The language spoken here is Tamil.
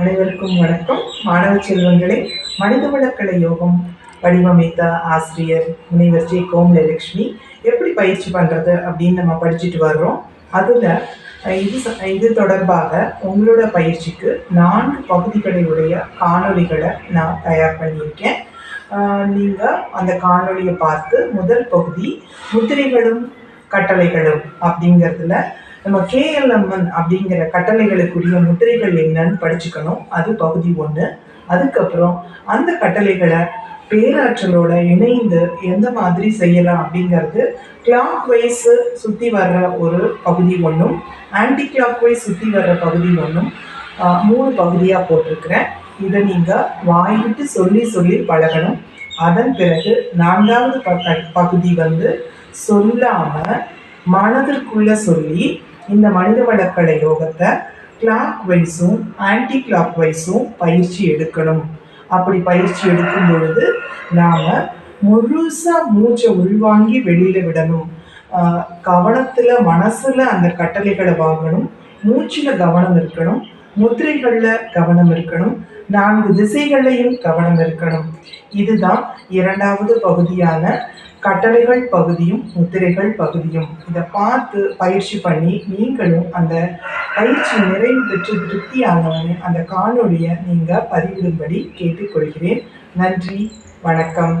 அனைவருக்கும் வணக்கம். மாணவ செல்வங்களே மனிதவளக்கலை யோகம் வடிவமைத்த ஆசிரியர் முனைவர் ஜே. கோமலலட்சுமி எப்படி பயிற்சி பண்ணுறது அப்படின்னு நம்ம படிச்சுட்டு வர்றோம். அதில் இது இது தொடர்பாக உங்களோட பயிற்சிக்கு நான்கு பகுதிகளுடைய காணொளிகளை நான் தயார் பண்ணியிருக்கேன். நீங்கள் அந்த காணொளியை பார்த்து முதல் பகுதி முத்திரைகளும் கட்டளைகளும் அப்படிங்கிறதுல நம்ம கேஎல்எம்என் அப்படிங்கிற கட்டளைகளுக்குரிய முத்திரைகள் என்னன்னு படிச்சுக்கணும். அது பகுதி ஒன்று அதுக்கப்புறம் அந்த கட்டளைகளை பேராற்றலோட இணைந்து எந்த மாதிரி செய்யலாம் அப்படிங்கிறது கிளாக் வைஸ் சுற்றி வர்ற ஒரு பகுதி ஒன்றும் ஆன்டி கிளாக் வைஸ் சுற்றி வர்ற பகுதி ஒன்றும் மூணு பகுதியாக போட்டிருக்கிறேன். இதை நீங்கள் வாங்கிட்டு சொல்லி சொல்லி பழகணும். அதன் பிறகு நான்காவது பகுதி வந்து சொல்லாமல் மனதிற்குள்ள சொல்லி இந்த மனித வளக்கலை யோகத்தை கிளாக் வைஸும் ஆன்டி கிளாக் வைஸும் பயிற்சி எடுக்கணும். அப்படி பயிற்சி எடுக்கும் பொழுது நாம் முழுசாக மூச்சை உள்வாங்கி வெளியில் விடணும். கவனத்தில் மனசில் அந்த கட்டளைகளை வாங்கணும். மூச்சில் கவனம் இருக்கணும். முத்திரைகளில் கவனம் இருக்கணும். நான்கு திசைகளையும் கவனம் இருக்கணும். இதுதான் இரண்டாவது பகுதியான கட்டளைகள் பகுதியும் முத்திரைகள் பகுதியும். இதை பார்த்து பயிற்சி பண்ணி நீங்களும் அந்த பயிற்சி நிறைவு பெற்று திருப்தியானவனே அந்த காணொலியை நீங்கள் பதிவிடும்படி கேட்டுக்கொள்கிறேன். நன்றி வணக்கம்.